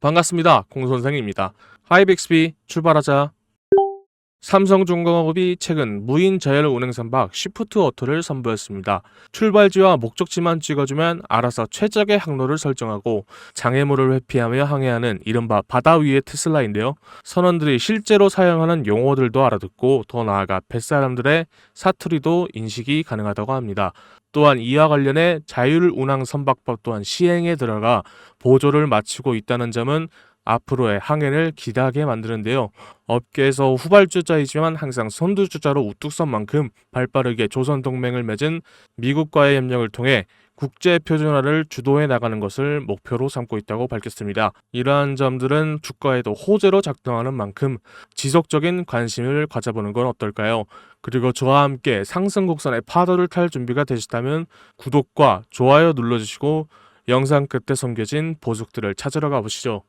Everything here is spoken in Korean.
반갑습니다. 공선생입니다. 하이빅스비 출발하자. 삼성중공업이 최근 무인 저열 운행 선박 시프트 오토를 선보였습니다. 출발지와 목적지만 찍어주면 알아서 최적의 항로를 설정하고 장애물을 회피하며 항해하는 이른바 바다 위의 테슬라인데요. 선원들이 실제로 사용하는 용어들도 알아듣고 더 나아가 뱃사람들의 사투리도 인식이 가능하다고 합니다. 또한 이와 관련해 자율 운항 선박법 또한 시행에 들어가 보조를 마치고 있다는 점은 앞으로의 항해를 기대하게 만드는데요. 업계에서 후발주자이지만 항상 선두주자로 우뚝 선 만큼 발빠르게 조선 동맹을 맺은 미국과의 협력을 통해 국제 표준화를 주도해 나가는 것을 목표로 삼고 있다고 밝혔습니다. 이러한 점들은 주가에도 호재로 작동하는 만큼 지속적인 관심을 가져보는 건 어떨까요? 그리고 저와 함께 상승 곡선의 파도를 탈 준비가 되시다면 구독과 좋아요 눌러주시고 영상 끝에 숨겨진 보석들을 찾으러 가보시죠.